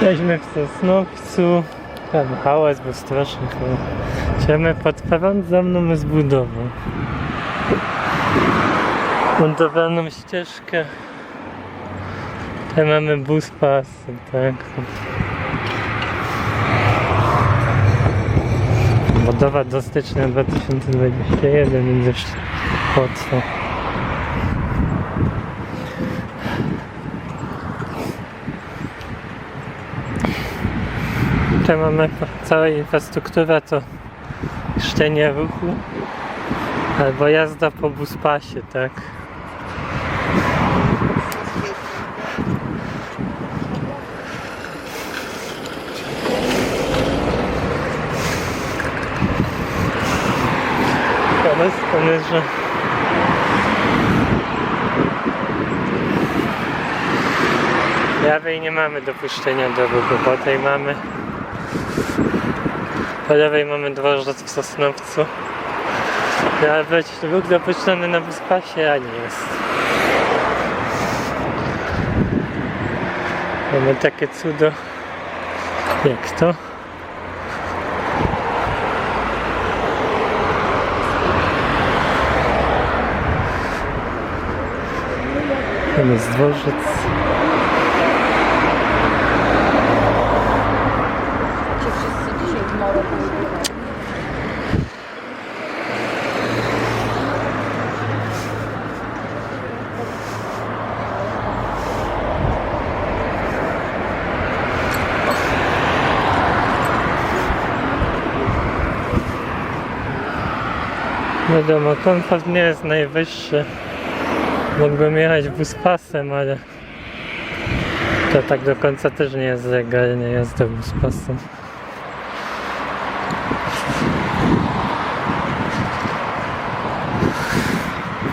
Jesteśmy w Sosnowcu. Tam hałas, bo straszny. Idziemy pod prowadzzoną z budową. Montowaną ścieżkę. Tutaj mamy bus pasy, tak. Budowa do stycznia 2021 więc jeszcze potrwa. Tutaj mamy całą infrastrukturę, to szczenie ruchu albo jazda po buspasie, tak. Pomysł, pomysł, że Prawej nie mamy dopuszczenia do tej mamy po lewej mamy dworzec w Sosnowcu. Miał być ruch dopuszczony na buspasie, a nie jest. Mamy takie cudo jak to. Tam jest dworzec. Wiadomo, komfort nie jest najwyższy. Mógłbym jechać buspasem, ale to tak do końca też nie jest legalnie jazda buspasem.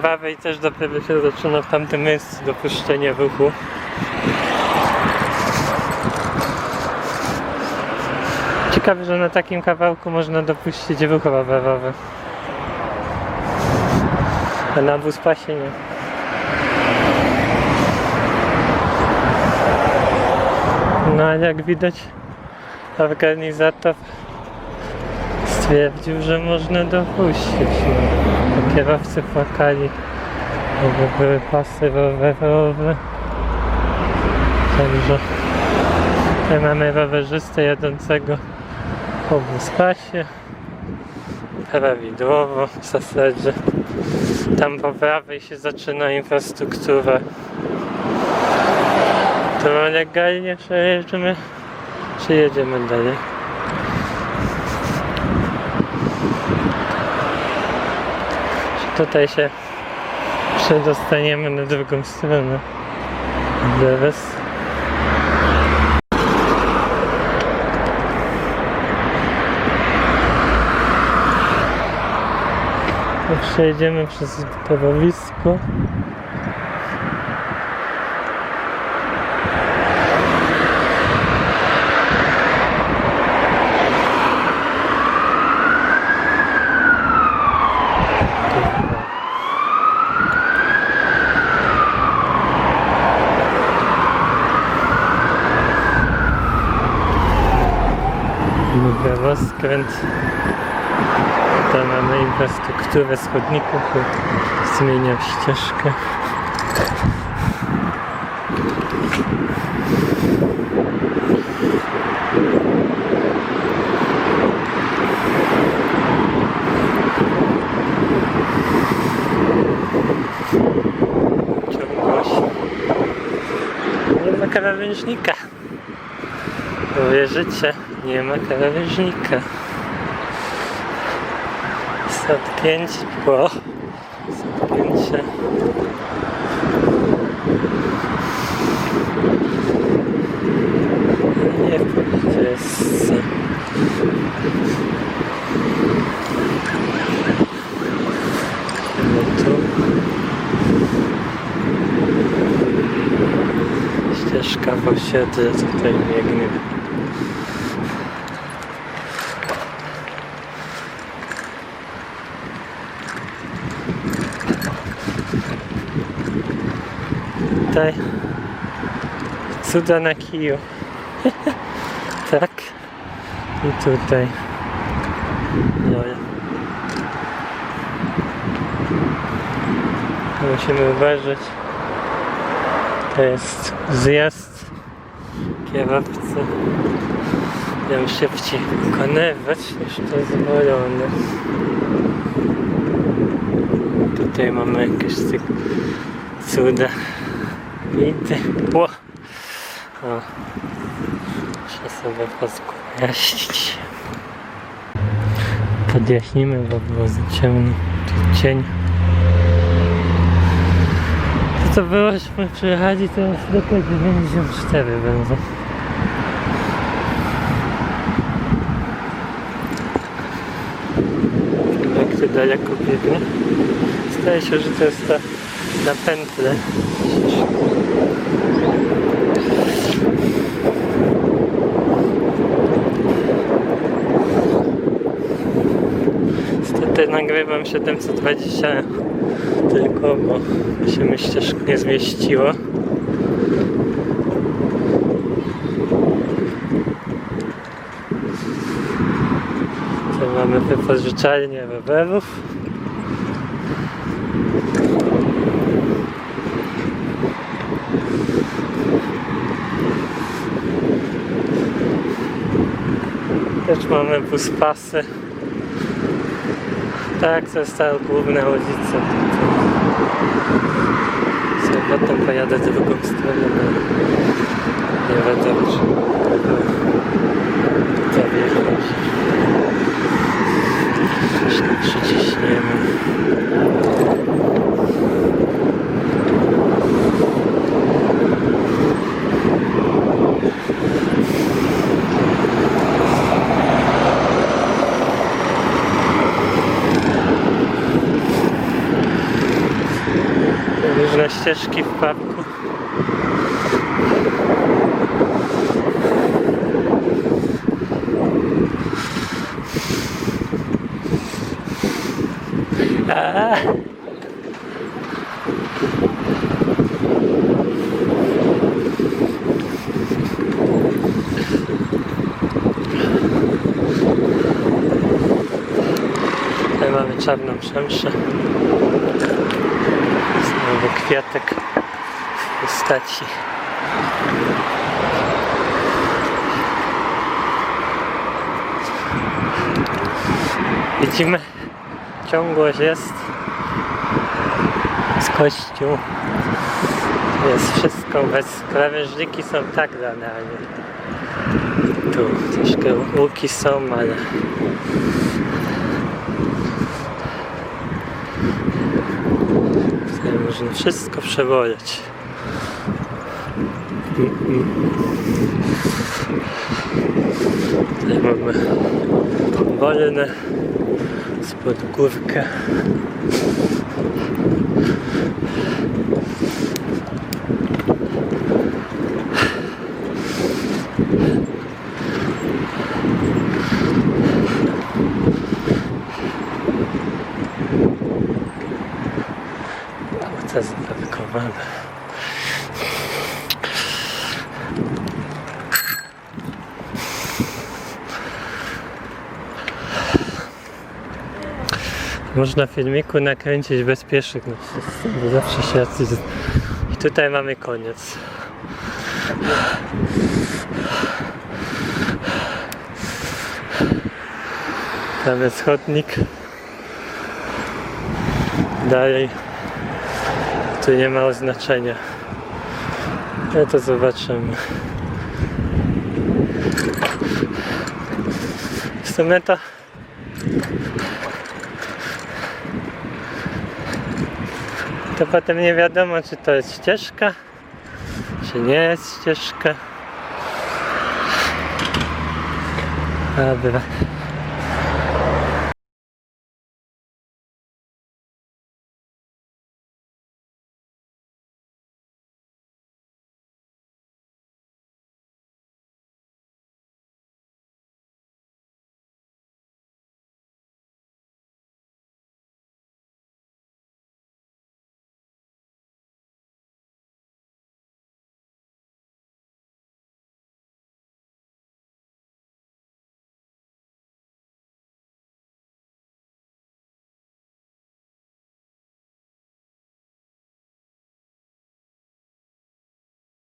prawej też dopiero się zaczyna w tamtym miejscu dopuszczenie ruchu. Ciekawe, że na takim kawałku można dopuścić ruch rowerowy. A na buspasie nie. No jak widać organizator stwierdził, że można dopuścić. No. Kierowcy płakali, żeby były pasy rowerowe. Także tutaj mamy rowerzystę jadącego po buspasie. Prawidłowo w zasadzie. Tam po prawej się zaczyna infrastruktura. To legalnie przejeżdżamy, czy jedziemy dalej? Czy tutaj się przedostaniemy na drugą stronę? Zaraz. Przejdziemy przez torowisko. Mówię rozkręt. Tutaj mamy infrastrukturę schodników. Zmieniam ścieżkę. Nie ma krawężnika. Uwierzycie, nie ma krawężnika. Odpięć, bo odpięcie. Nie wiem, jest. No tu. Ścieżka w osiedle tutaj biegnie. Tutaj cuda na kiju. tak. I tutaj. No, musimy uważać. To jest zjazd kierowcy. Ja muszę szybciej wykonywać niż dozwolone. Tutaj mamy jakieś cuda. Widy. O! o. Muszę sobie podjaśnić. Podjaśnimy, bo było za ciemno. Tu cień. To co byłośmy przyjechali, jest do 94 będą. Jak to daleko biegnie. Zdaje się, że to jest ta na pętle. Niestety nagrywam 720 tylko, bo się mi ścieżka nie zmieściło. Tu mamy wypożyczalnię rowerów. Też mamy buspasy. Tak, to jest ta główna ulica. Sobie potem pojadę drugą stronę, bo nie wiadomo, czy to wjechać. Jeszcze przyciśniemy. Różne ścieżki w parku. A. Tutaj mamy czarną przemszę. Znowu kwiatek w postaci. Widzimy, ciągłość jest z kościół. Jest wszystko bez krawężniki są tak dane, ale tu troszkę łuki są, ale Tutaj można wszystko przeboleć. Tutaj mamy wolne spod górkę. Zaparkowane. Można filmiku nakręcić bez pieszych, no, bo zawsze się jacyś... I tutaj mamy koniec. Tam jest chodnik. Dalej tu nie ma oznaczenia. Ja to zobaczymy. Sumie to to potem nie wiadomo czy to jest ścieżka czy nie jest ścieżka. Dobra.